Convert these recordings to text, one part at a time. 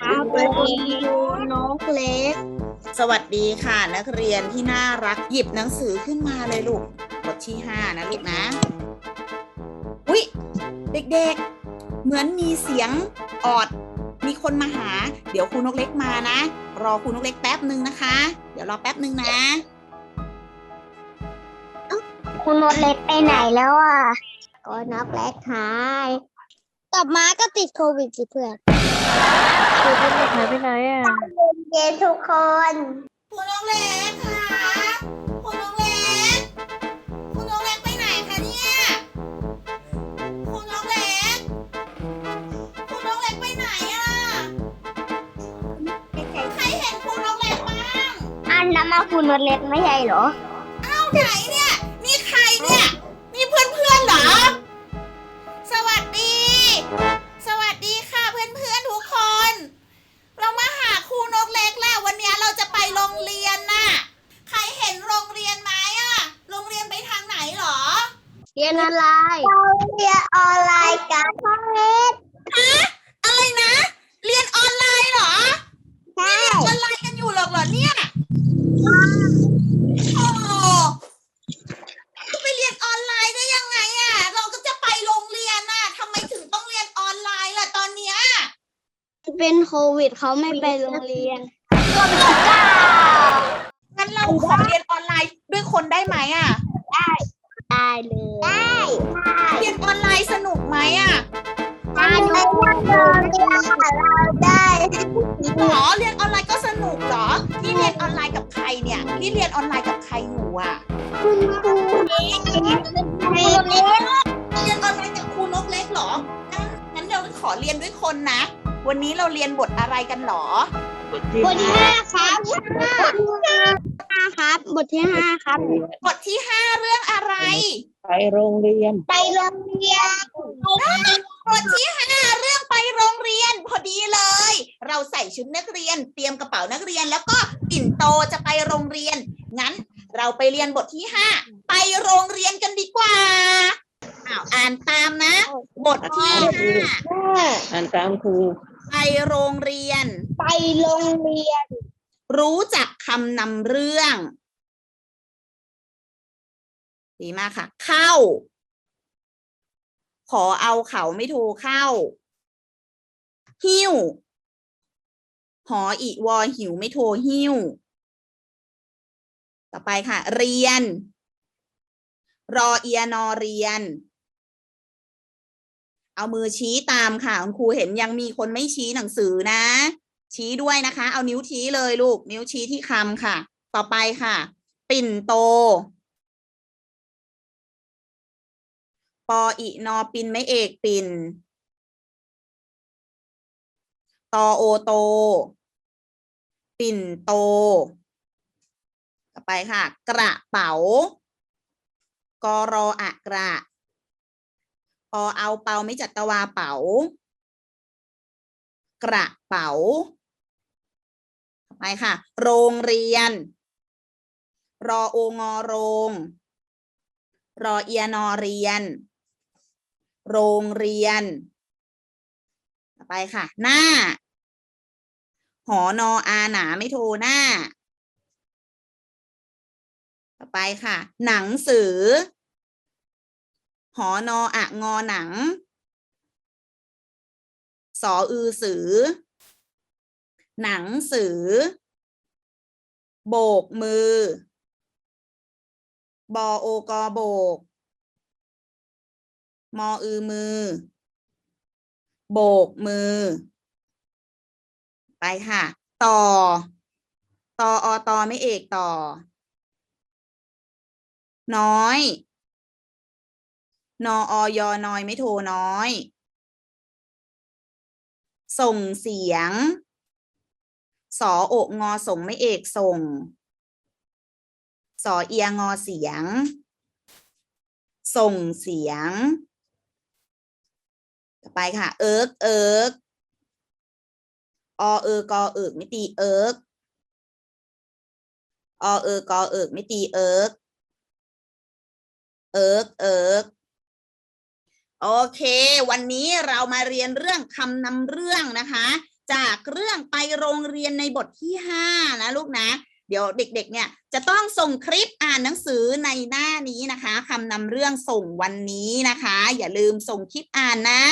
ครับวันนี้นกเล็ก สวัสดีค่ะนักเรียนที่น่ารักหยิบหนังสือขึ้นมาเลยลูกบทที่ห้านะลูกนะ อุ๊ย เด็กๆ เหมือนมีเสียงออด มีคนมาหา เดี๋ยวครูนกเล็กมานะ รอครูนกเล็กแป๊บหนึ่งนะคะ เดี๋ยวรอแป๊บหนึ่งนะคุณนกเล็กไปไหนแล้วอะก็นกเล็กหายกลับมาก็ติดโควิดสิเพื่อน คุณเป็นเด็กหายไปไหนอะเย็นทุกคนครูนกเล็กค่ะครูนกเล็กครูนกเล็กไปไหนคะเนี่ยครูนกเล็กครูนกเล็กไปไหนอะใครเห็นครูนกเล็กบ้างอันนั้นมาคุณนกเล็กไม่ใช่เหรอ เอ้าไหนเนี่ยนี่ วิดเขาไม่ไปโรงเรียนงั้นเราขอเรียนออนไลน์ด้วยคนได้ไหมอะได้เลยได้เรียนออนไลน์สนุกไหมอะได้เราได้หรอเรียนออนไลน์ก็สนุกเหรอที่เรียนออนไลน์กับใครเนี่ยที่เรียนออนไลน์กับใครอยู่อะคุณครูเล็กเล็กเรียนออนไลน์กับครูนกเล็กเหรองั้นงั้นเราขอเรียนด้วยคนนะ วันนี้เราเรียนบทอะไรกันเหรอบทที่ห้าครับบทที่ห้าครับบทที่ห้าครับบทที่ห้าเรื่องอะไร ไปโรงเรียน ไปโรงเรียนบทที่ห้าเรื่องไปโรงเรียน พอดีเลย เราใส่ชุดนักเรียน เตรียมกระเป๋านักเรียน แล้วก็ปิ่นโตจะไปโรงเรียน งั้น เราไปเรียนบทที่ห้าไปโรงเรียนกันดีกว่าอ้าวอ่านตามนะ บทที่ห้าอ่านตามครู ไปโรงเรียน ไปโรงเรียน รู้จักคำนำเรื่อง ดีมากค่ะ เข้า ขอเอาเขาไม่โทรเข้า หิ้ว หออีวอหิวไม่โทรหิ้ว ต่อไปค่ะ เรียน รอเอียนอเรียน เอามือชี้ตามค่ะคุณครูเห็นยังมีคนไม่ชี้หนังสือนะ ชี้ด้วยนะคะ เอานิ้วชี้เลยลูก นิ้วชี้ที่คำค่ะ ต่อไปค่ะ ปิ่นโต ปออีนอปินไม่เอกปิ่นตอโอโต ปิ่นโต ต่อไปค่ะ กระเป๋ากรออะกระ อเอาเปาไม่จัดตวาเป๋ากระเป๋าไปค่ะ โรงเรียน รอโองอโรง รอเอียนอเรียน โรงเรียน ต่อไปค่ะ หน้า หอนออาหนาไม่โทรหน้า ต่อไปค่ะ หนังสือ หอนออะงอหนัง สออือสือ หนังสือ โบกมือ บอโอกอโบก มออือมือ โบกมือ ไปค่ะ ต่อ ตออตอไม่เอกต่อ น้อย นออยน้อยไม่โทน้อย ส่งเสียง สออกงอส่งไม่เอกส่ง สอเอียงอเสียง ส่งเสียง ต่อไปค่ะ เอิกเอิกอเออกอเอิกไม่ตีเอิกอเออกอเอิกไม่ตีเอิกเอิกเอิก โอเค วันนี้เรามาเรียนเรื่องคำนำเรื่องนะคะ จากเรื่องไปโรงเรียนในบทที่ห้านะลูกนะ เดี๋ยวเด็กๆเนี่ยจะต้องส่งคลิปอ่านหนังสือในหน้านี้นะคะคำนำเรื่องส่งวันนี้นะคะ อย่าลืมส่งคลิปอ่านนะ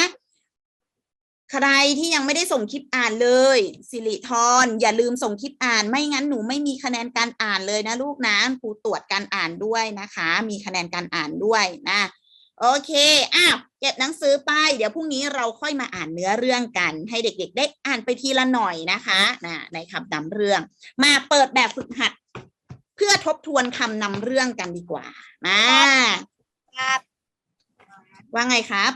ใครที่ยังไม่ได้ส่งคลิปอ่านเลย สิริธรอย่าลืมส่งคลิปอ่าน ไม่งั้นหนูไม่มีคะแนนการอ่านเลยนะลูกนะครูตรวจการอ่านด้วยนะคะ มีคะแนนการอ่านด้วยนะ โอเค อ้าวเก็บหนังสือไป เดี๋ยวพรุ่งนี้เราค่อยมาอ่านเนื้อเรื่องกัน ให้เด็กๆ ได้อ่านไปทีละหน่อยนะคะนะในคำนำเรื่อง มาเปิดแบบฝึกหัด เพื่อทบทวนคำนำเรื่องกันดีกว่า มาครับว่าไงครับ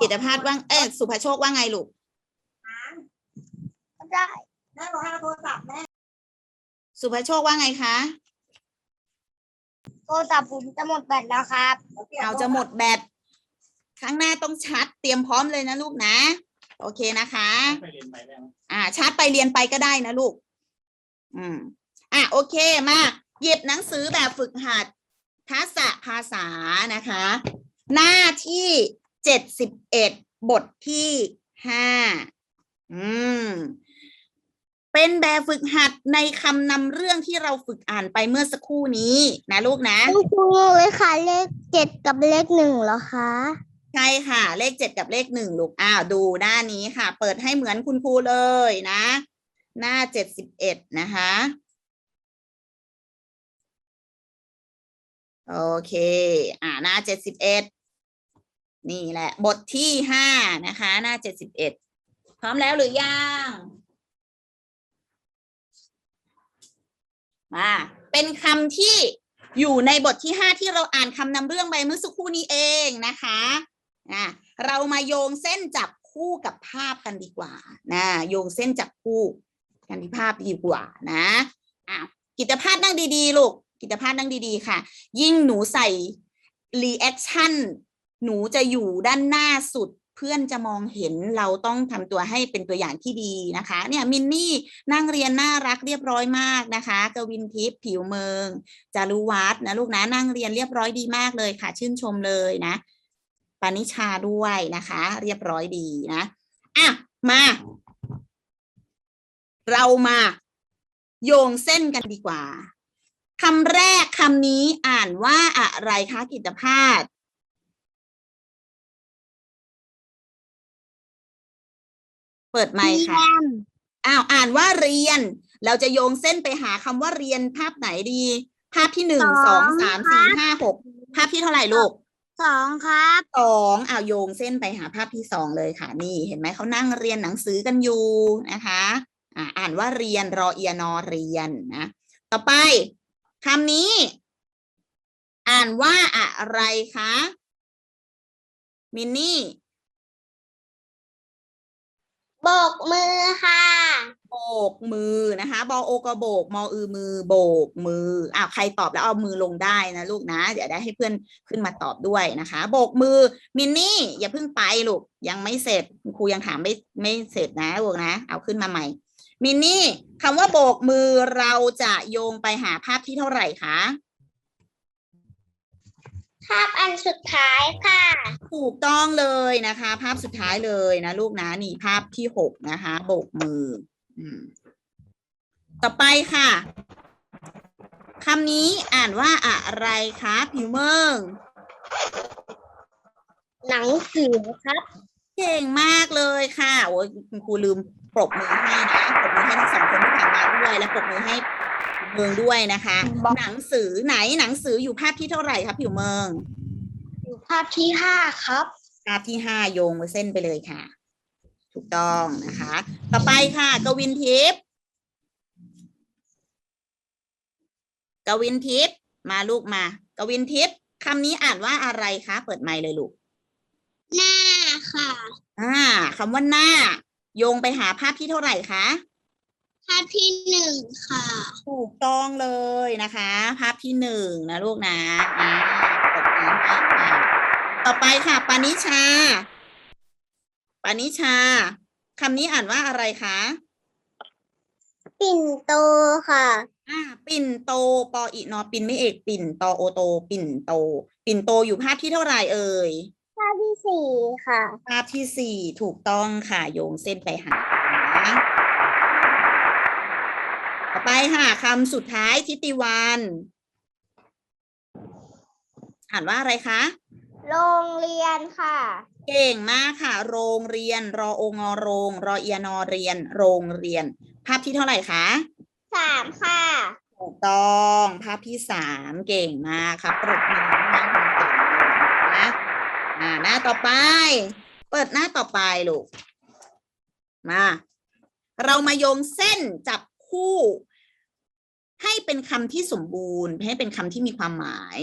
กิตภาสว่างเอ๊ะสุภโชคว่าไงลูกได้สุภโชคว่าไงคะโทรศัพท์ผมจะหมดแบตแล้วครับเอาจะหมดแบตครั้งหน้าต้องชัดเตรียมพร้อมเลยนะลูกนะ โอเคนะคะอ่า ชาร์จไปเรียนไปก็ได้นะลูก อืม อะโอเคมาหยิบหนังสือแบบฝึกหัด ทักษะภาษานะคะ หน้าที่เจ็ดสิบเอ็ดบทที่ห้าอืม เป็นแบบฝึกหัดในคำนำเรื่องที่เราฝึกอ่านไปเมื่อสักครู่นี้นะลูกนะคุณครูงงเลยค่ะเลขเจ็ดกับเลขหนึ่งเหรอคะใช่ค่ะ เลขเจ็ดกับเลขหนึ่งลูกอ้าวดูหน้านี้ค่ะ เปิดให้เหมือนคุณครูเลยนะ หน้าเจ็ดสิบเอ็ดนะคะโอเค อ่าหน้าเจ็ดสิบเอ็ดนี่แหละ บทที่ห้านะคะ หน้าเจ็ดสิบเอ็ดพร้อมแล้วหรือยัง มาเป็นคำที่อยู่ในบทที่ห้าที่เราอ่านคำนำเรื่องไปเมื่อสักครู่นี้เองนะคะอะเรามาโยงเส้นจับคู่กับภาพกันดีกว่านะโยงเส้นจับคู่กันที่ภาพดีกว่านะอะกิจภาพนั่งดีๆลูกกิจภาพนั่งดีๆค่ะ ยิ่งหนูใส่รีแอคชั่นหนูจะอยู่ด้านหน้าสุด เพื่อนจะมองเห็นเราต้องทำตัวให้เป็นตัวอย่างที่ดีนะคะ เนี่ยมินนี่นั่งเรียนน่ารักเรียบร้อยมากนะคะ กวินทิพย์ผิวเมืองจารุวัฒน์นะลูกนะนั่งเรียนเรียบร้อยดีมากเลยค่ะ ชื่นชมเลยนะปานิชาด้วยนะคะ เรียบร้อยดีนะอะมา เรามาโยงเส้นกันดีกว่าคำแรกคำนี้อ่านว่าอะไรคะกิตภาส เปิดไมค์ค่ะอ้าวอ่านว่าเรียน เราจะโยงเส้นไปหาคำว่าเรียนภาพไหนดี ภาพที่หนึ่งสองสามสี่ห้าหกภาพที่เท่าไหร่ลูกสองครับสองอ้าวโยงเส้นไปหาภาพที่สองเลยค่ะ นี่เห็นไหมเขานั่งเรียนหนังสือกันอยู่นะคะอ่าอ่านว่าเรียนรอเอียนอเรียนนะต่อไปคำนี้ อ่านว่าอะไรคะมินนี่ โบกมือค่ะ โบกมือนะคะ บอโอกระโบก มออือมือ โบกมืออ้าวใครตอบแล้วเอามือลงได้นะลูกนะ เดี๋ยวได้ให้เพื่อนขึ้นมาตอบด้วยนะคะ โบกมือ มินนี่ อย่าเพิ่งไปลูก ยังไม่เสร็จ ครูยังถามไม่ไม่เสร็จนะลูกนะ เอาขึ้นมาใหม่ มินนี่คำว่าโบกมือเราจะโยงไปหาภาพที่เท่าไหร่คะ ภาพอันสุดท้ายค่ะ ถูกต้องเลยนะคะ ภาพสุดท้ายเลยนะลูกนะนี่ภาพที่หกนะคะโบกมืออืมต่อไปค่ะคำนี้อ่านว่าอะไรคะผิวเมืองหนังสือครับ เก่งมากเลยค่ะโอ้ยคุณครูลืมปรบมือให้นะปรบมือให้ทั้งสองคนที่ผ่านมาด้วยและปรบมือให้ผิว เมืองด้วยนะคะบอกหนังสือไหนหนังสืออยู่ภาพที่เท่าไหร่คะผิวเมือง อยู่ภาพที่ห้าครับ ภาพที่ห้าโยงไว้เส้นไปเลยค่ะ ถูกต้องนะคะ ต่อไปค่ะ กวินทิพย์กวินทิพย์มาลูกมา กวินทิพย์คำนี้อ่านว่าอะไรคะ เปิดไมค์เลยลูก หน้าค่ะ อ่าคำว่าหน้า โยงไปหาภาพที่เท่าไหร่คะ ภาพที่หนึ่งค่ะ ถูกต้องเลยนะคะ ภาพที่หนึ่งนะลูกนะอ่าปรบมือให้ค่ะต่อไปค่ะ ปานิชา ปานิชาคำนี้อ่านว่าอะไรคะ ปิ่นโตค่ะ อ่า ปิ่นโตปออีนอปินไม่เอกปิ่นตอโอโต ปิ่นโต ปิ่นโตอยู่ภาพที่เท่าไหร่เอ่ย ภาพที่ที่สี่ค่ะ ภาพที่สี่ถูกต้องค่ะ โยงเส้นไปหากันนะ ต่อไปค่ะคำสุดท้ายทิติวันอ่านว่าอะไรคะ โรงเรียนค่ะ เก่งมากค่ะ โรงเรียน รอองอโรง รอเอียนอเรียน โรงเรียน ภาพที่เท่าไหร่คะสามค่ะถูกต้องภาพที่สามเก่งมากครับปรบมือให้คุณเก่งเลยนะอ่าหน้าต่อไป เปิดหน้าต่อไปลูกมา เรามาโยงเส้นจับ คู่ ให้เป็นคำที่สมบูรณ์ ให้เป็นคำที่มีความหมาย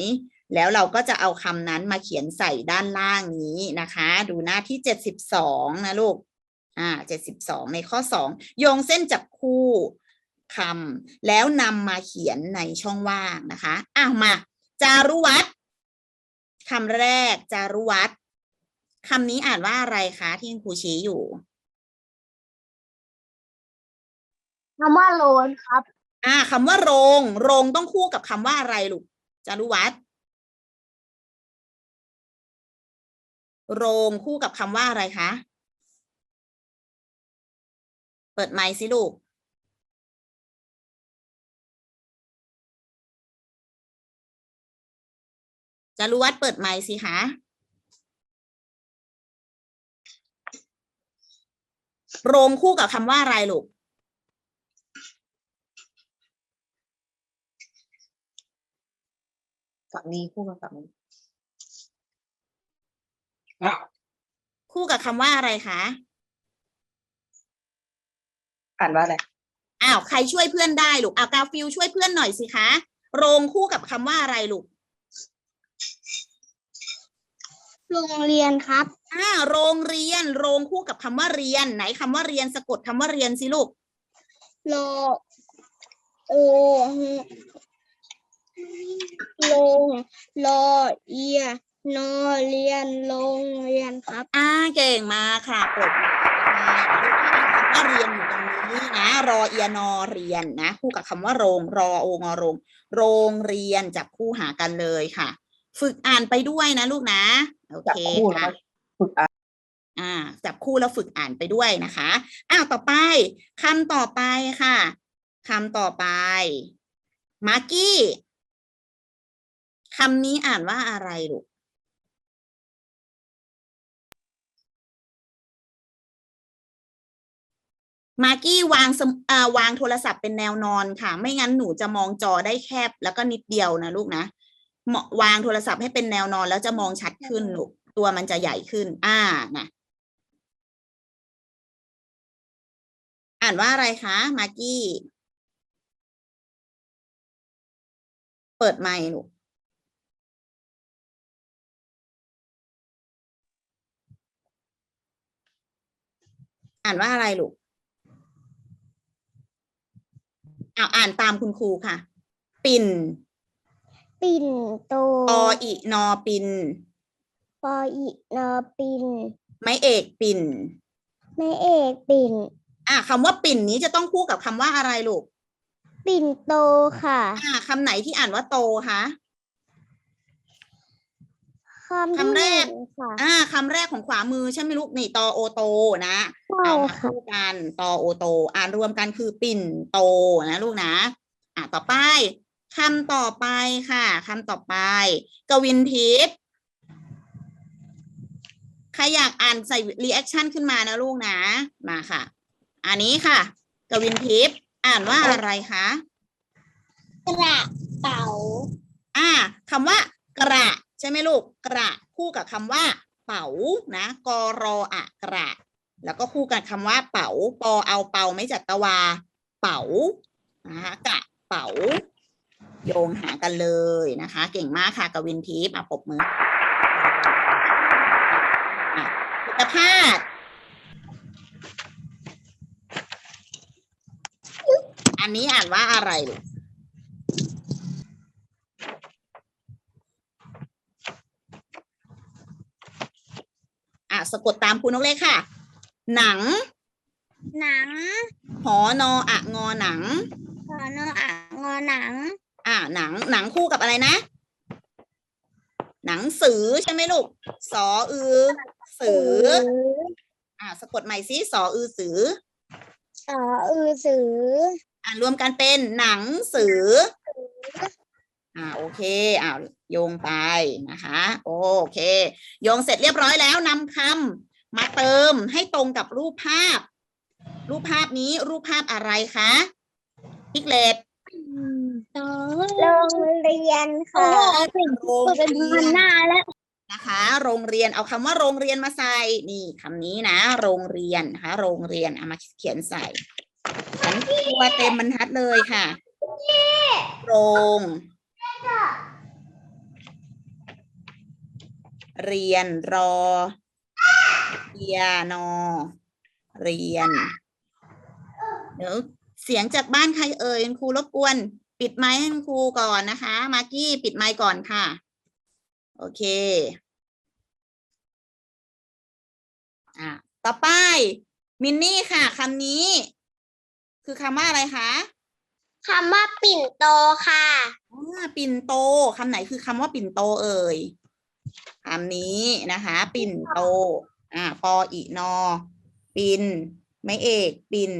แล้วเราก็จะเอาคำนั้นมาเขียนใส่ด้านล่างนี้นะคะ ดูหน้าที่เจ็ดสิบสองนะลูกอ่าเจ็ดสิบสองในข้อสองโยงเส้นจับคู่คำแล้วนำมาเขียนในช่องว่างนะคะอะมา จารุวัตรคำแรกจารุวัตรคำนี้อ่านว่าอะไรคะที่คุณครูชี้อยู่ คำว่าโลนครับ อ่าคำว่าโรง โรงต้องคู่กับคำว่าอะไรลูกจารุวัตรโรงคู่กับคำว่าอะไรคะ เปิดไมค์สิลูก จารุวัตรเปิดไมค์สิคะ โรงคู่กับคำว่าอะไรลูก ฝั่งนี้คู่กับฝั่งนี้คู่กับคำว่าอะไรคะ อ่านว่าอะไร อ้าวใครช่วยเพื่อนได้ลูกอ้าวกาฟิลช่วยเพื่อนหน่อยสิคะ โรงคู่กับคำว่าอะไรลูก โรงเรียนครับ อ่า โรงเรียน โรงคู่กับคำว่าเรียน ไหนคำว่าเรียนสะกดคำว่าเรียนสิลูกโลโอ โลงโลเอียนอเรียนโรงเรียนครับ อ่าเก่งมากค่ะปรบมือคำว่าเรียนอยู่ตรงนี้นะ รอเอียนอเรียนนะคู่กับคำว่าโรงรอโองอโรง โรงเรียนจับคู่หากันเลยค่ะ ฝึกอ่านไปด้วยนะลูกนะโอเคค่ะฝึกอ่านอ่าจับคู่แล้วฝึกอ่านไปด้วยนะคะอ้าวต่อไปคำต่อไปค่ะคำต่อไปมาร์กี้ คำนี้อ่านว่าอะไรลูกมากี้วางสมอวางโทรศัพท์เป็นแนวนอนค่ะ ไม่งั้นหนูจะมองจอได้แคบแล้วก็นิดเดียวนะลูกนะเหมาะวางโทรศัพท์ให้เป็นแนวนอน แล้วจะมองชัดขึ้นลูกตัวมันจะใหญ่ขึ้น อ่านะอ่านว่าอะไรคะ มากี้ เปิดไมค์ลูก อ่านว่าอะไรลูกอ้าวอ่านตามคุณครูค่ะ ปิ่นปิ่นโตปออินอปินปออีนอปิ่นไม้เอกปิ่นแม่เอกปิ่นอะคำว่าปิ่นนี้จะต้องคู่กับคำว่าอะไรลูก ปิ่นโตค่ะ อ่าคำไหนที่อ่านว่าโตคะ คำที่คำแรกหนึ่งค่ะอ่าคำแรกของขวามือใช่ไหมลูกนี่ตอโอโตนะใช่เอามาค่ะ คู่กันตอโอโต อ่านรวมกันคือปิ่นโตนะลูกนะอะต่อไปคำต่อไปค่ะคำต่อไป กวินทิพย์ใครอยากอ่านใส่รีแอคชั่นขึ้นมานะลูกนะ มาค่ะ อันนี้ค่ะ กวินทิพย์อ่านว่าอะไรคะ กระเป๋าอ่าคำว่ากระ ใช่ไหมลูกกระคู่กับคำว่า เป๋านะกรออะกระ แล้วก็คู่กันคำว่า เป๋าปอเอาเป่าไม่จัดตวา เป๋านะคะกระเป๋า โยงหากันเลยนะคะ เก่งมากค่ะกวินทิพย์อะปบมืออะพิตภาสอันนี้อ่านว่าอะไรลูก อะสะกดตามคุณนกเล็กค่ะ หนัง หนัง หอนออะงอหนังขอนออะงอหนัง อะหนังหนังคู่กับอะไรนะ หนังสือใช่ไหมลูกสออือ สือ อ่าสะกดใหม่ซิสออือสือสออือสือ อ่ารวมกันเป็นหนังสือ อ่าโอเคอ่าโยงไปนะคะ โอเค โยงเสร็จเรียบร้อยแล้วนำคำมาเติมให้ตรงกับรูปภาพ รูปภาพนี้รูปภาพอะไรคะพิกเลตโรงเรียนค่ะโรงเป็นเรีพัยนนหน้าแล้วนะคะ โรงเรียนเอาคำว่าโรงเรียนมาใส่นี่คำนี้นะ โรงเรียนนะคะ โรงเรียนเอามาเขียนใส่ฉันตัวเต็มบรรทัดเลยค่ะ โรง เรียนรอเรียนอเรียน เดี๋ยวเสียงจากบ้านใครเอ่ยคุณครูรบกวน ปิดไมค์ให้คุณครูก่อนนะคะ มากกี้ปิดไมค์ก่อนค่ะ โอเค อะ ต่อไป มินนี่ค่ะคำนี้ คือคำว่าอะไรคะคำว่าปิ่นโตค่ะอ่าปิ่นโตคำไหนคือคำว่าปิ่นโตเอ่ย คำนี้นะคะ ปิ่นโตอ่าปออีนอ ปิ่นไม่เอก ปิ่น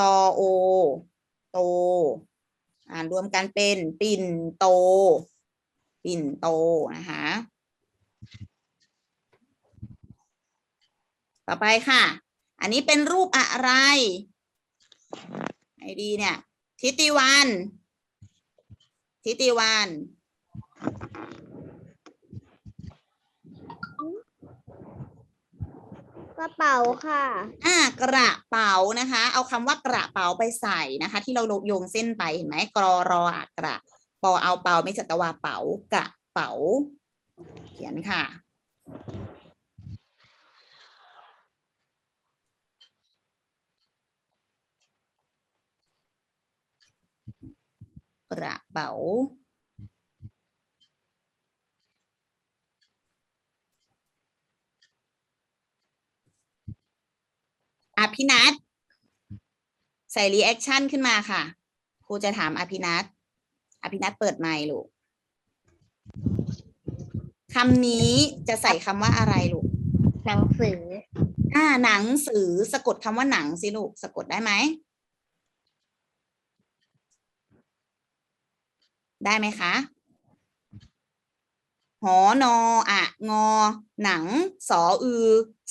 ตอโอ โต อ่ารวมกันเป็นปิ่นโต ปิ่นโตนะคะต่อไปค่ะ อันนี้เป็นรูปอะไร ไอดีเนี่ย ทิติวัน ทิติวัน กระเป๋าค่ะ อ่ากระเป๋านะคะ เอาคำว่ากระเป๋าไปใส่นะคะ ที่เราโยงเส้นไปเห็นไหมกรอรออะกระปอเอาเปาไม่จัตวาเป๋ากระเป๋า เขียนค่ะกระเป๋า อภินัทใส่รีแอคชั่นขึ้นมาค่ะ ครูจะถามอภินัทอภินัทเปิดไมค์ลูกคำนี้จะใส่คำว่าอะไรลูก หนังสือ อ่า หนังสือสะกดคำว่าหนังสิลูก สะกดได้ไหม ได้ไหมคะ หอนออะงอ หนัง สออือ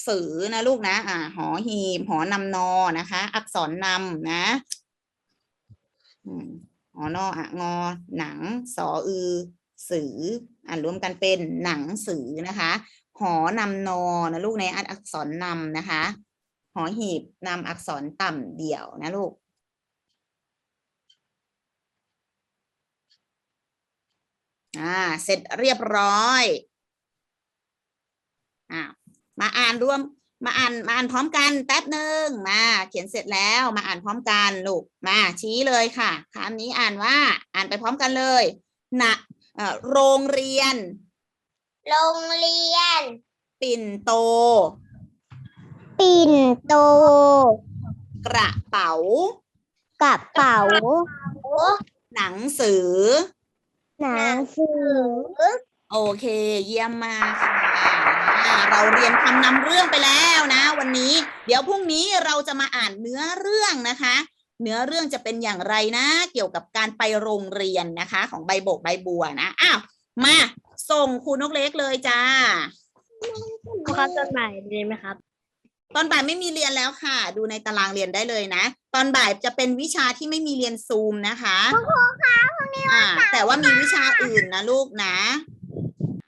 สือนะลูกนะ อ่า หอหีบหอนำนอนะคะ อักษรนำนะหอนออะงอ หนัง สออือ สือ อ่านรวมกันเป็นหนังสือนะคะ หอนำนอนะลูกในอักษรนำนะคะ หอหีบนำอักษรต่ำเดี่ยวนะลูก อ่าเสร็จเรียบร้อยอ่ามาอ่านรวมมาอ่านมาอ่านพร้อมกันแป๊บหนึ่งมา เขียนเสร็จแล้วมาอ่านพร้อมกันลูกมาชี้เลยค่ะคำนี้อ่านว่าอ่านไปพร้อมกันเลยนะเอ่อโรงเรียน โรงเรียน ปิ่นโต ปิ่นโต กระเป๋า กระเป๋า หนังสือ หนังสือโอเค เยี่ยมมากค่ะอ่าเราเรียนคำนำเรื่องไปแล้วนะ วันนี้ เดี๋ยวพรุ่งนี้เราจะมาอ่านเนื้อเรื่องนะคะ เนื้อเรื่องจะเป็นอย่างไรนะ เกี่ยวกับการไปโรงเรียนนะคะ ของใบโบกใบบัวนะอ้าวมาส่งครูนกเล็กเลยจ้าครูครับจดหมายดีไหมครับ ตอนบ่ายไม่มีเรียนแล้วค่ะ ดูในตารางเรียนได้เลยนะ ตอนบ่ายจะเป็นวิชาที่ไม่มีเรียนซูมนะคะคุณครูคะพรุ่งนี้อ่า แต่ว่ามีวิชาอื่นนะลูกนะ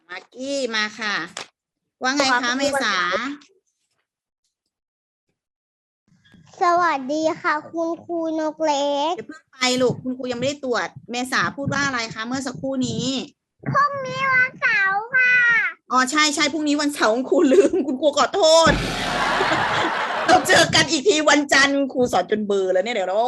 มากกี้มาค่ะ ว่าไงคะเมษา สวัสดีค่ะ คุณครูนกเล็กเดี๋ยวเพิ่งไปลูกคุณครูยังไม่ได้ตรวจ เมษาพูดว่าอะไรคะเมื่อสักครู่นี้วันเสาร์ค่ะ อ๋อใช่ใช่พรุ่งนี้วันเสาร์คุณครูลืม คุณครูขอโทษ เราเจอกันอีกทีวันจันทร์คุณครูสอนจนเบลอร์แล้วเนี่ยเดี๋ยวเรา